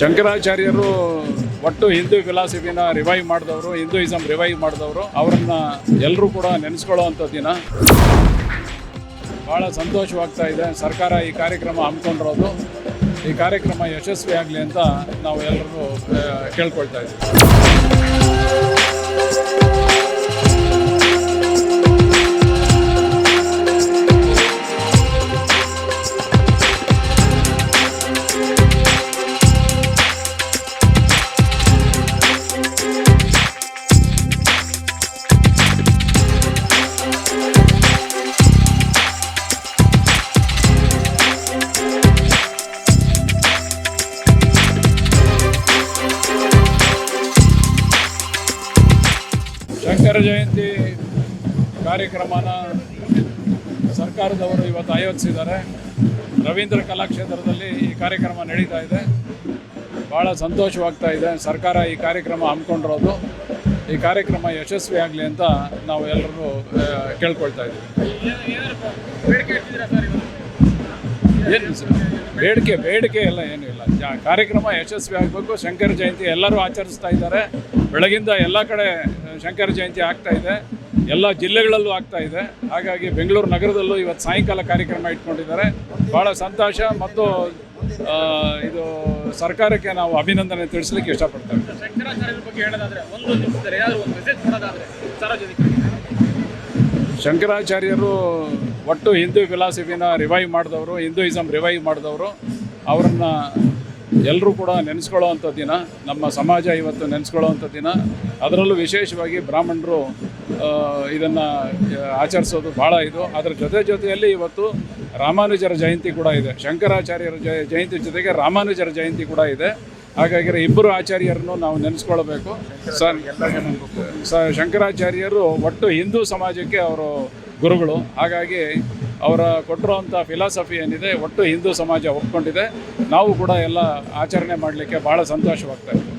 ಶಂಕರಾಚಾರ್ಯರು ಒಟ್ಟು ಹಿಂದೂ ಫಿಲಾಸಫಿನ ರಿವೈವ್ ಮಾಡಿದವರು ಹಿಂದೂಯಿಸಮ್ ರಿವೈವ್ ಮಾಡಿದವರು, ಅವರನ್ನ ಎಲ್ಲರೂ ಕೂಡ ನೆನೆಸ್ಕೊಳ್ಳೋವಂಥ ದಿನ. ಭಾಳ ಸಂತೋಷವಾಗ್ತಾ ಇದೆ. ಸರ್ಕಾರ ಈ ಕಾರ್ಯಕ್ರಮ ಹಮ್ಮಿಕೊಂಡಿರೋದು. ಈ ಕಾರ್ಯಕ್ರಮ ಯಶಸ್ವಿ ಆಗಲಿ ಅಂತ ನಾವು ಎಲ್ಲರೂ ಕೇಳ್ಕೊಳ್ತಾ ಇದ್ದೀವಿ. ಶಂಕರ ಜಯಂತಿ ಕಾರ್ಯಕ್ರಮನ ಸರ್ಕಾರದವರು ಇವತ್ತು ಆಯೋಜಿಸಿದ್ದಾರೆ. ರವೀಂದ್ರ ಕಲಾಕ್ಷೇತ್ರದಲ್ಲಿ ಈ ಕಾರ್ಯಕ್ರಮ ನಡೀತಾ ಇದೆ. ಭಾಳ ಸಂತೋಷವಾಗ್ತಾ ಇದೆ. ಸರ್ಕಾರ ಈ ಕಾರ್ಯಕ್ರಮ ಹಮ್ಮಿಕೊಂಡಿರೋದು. ಈ ಕಾರ್ಯಕ್ರಮ ಯಶಸ್ವಿ ಆಗಲಿ ಅಂತ ನಾವು ಎಲ್ಲರೂ ಕೇಳ್ಕೊಳ್ತಾ ಇದ್ದೀವಿ. ಏನು? ಬೇಡಿಕೆ ಬೇಡಿಕೆ ಎಲ್ಲ ಏನೂ ಇಲ್ಲ. ಕಾರ್ಯಕ್ರಮ ಯಶಸ್ವಿ ಆಗಬೇಕು. ಶಂಕರ ಜಯಂತಿ ಎಲ್ಲರೂ ಆಚರಿಸ್ತಾ ಇದ್ದಾರೆ. ಬೆಳಗಿಂದ ಎಲ್ಲ ಕಡೆ ಶಂಕರ ಜಯಂತಿ ಆಗ್ತಾ ಇದೆ. ಎಲ್ಲ ಜಿಲ್ಲೆಗಳಲ್ಲೂ ಆಗ್ತಾ ಇದೆ. ಹಾಗಾಗಿ ಬೆಂಗಳೂರು ನಗರದಲ್ಲೂ ಇವತ್ತು ಸಾಯಂಕಾಲ ಕಾರ್ಯಕ್ರಮ ಇಟ್ಕೊಂಡಿದ್ದಾರೆ. ಭಾಳ ಸಂತೋಷ ಮತ್ತು ಇದು ಸರ್ಕಾರಕ್ಕೆ ನಾವು ಅಭಿನಂದನೆ ತಿಳಿಸ್ಲಿಕ್ಕೆ ಇಷ್ಟಪಡ್ತೇವೆ. ಶಂಕರಾಚಾರ್ಯರ ಒಟ್ಟು ಹಿಂದೂ ಫಿಲಾಸಫಿನ ರಿವೈವ್ ಮಾಡಿದವರು ಹಿಂದೂಯಿಸಮ್ ರಿವೈವ್ ಮಾಡಿದವರು. ಅವರನ್ನು ಎಲ್ಲರೂ ಕೂಡ ನೆನೆಸ್ಕೊಳ್ಳೋವಂಥ ದಿನ, ನಮ್ಮ ಸಮಾಜ ಇವತ್ತು ನೆನೆಸ್ಕೊಳ್ಳೋವಂಥ ದಿನ. ಅದರಲ್ಲೂ ವಿಶೇಷವಾಗಿ ಬ್ರಾಹ್ಮಣರು ಇದನ್ನು ಆಚರಿಸೋದು ಭಾಳ ಇದು. ಅದರ ಜೊತೆ ಜೊತೆಯಲ್ಲಿ ಇವತ್ತು ರಾಮಾನುಜರ ಜಯಂತಿ ಕೂಡ ಇದೆ. ಶಂಕರಾಚಾರ್ಯರ ಜಯ, ಜಯಂತಿ ಜೊತೆಗೆ ರಾಮಾನುಜರ ಜಯಂತಿ ಕೂಡ ಇದೆ. ಹಾಗಾಗಿ ಇಬ್ಬರು ಆಚಾರ್ಯರನ್ನು ನಾವು ನೆನೆಸ್ಕೊಳ್ಬೇಕು. ಸರ್, ಸ, ಶಂಕರಾಚಾರ್ಯರು ಒಟ್ಟು ಹಿಂದೂ ಸಮಾಜಕ್ಕೆ ಅವರು ಗುರುಗಳು. ಹಾಗಾಗಿ ಅವರ ಕೊಟ್ಟಿರುವಂಥ ಫಿಲಾಸಫಿ ಏನಿದೆ, ಒಟ್ಟು ಹಿಂದೂ ಸಮಾಜ ಒಪ್ಕೊಂಡಿದೆ. ನಾವು ಕೂಡ ಎಲ್ಲ ಆಚರಣೆ ಮಾಡಲಿಕ್ಕೆ ಭಾಳ ಸಂತೋಷವಾಗ್ತಾ ಇದೆ.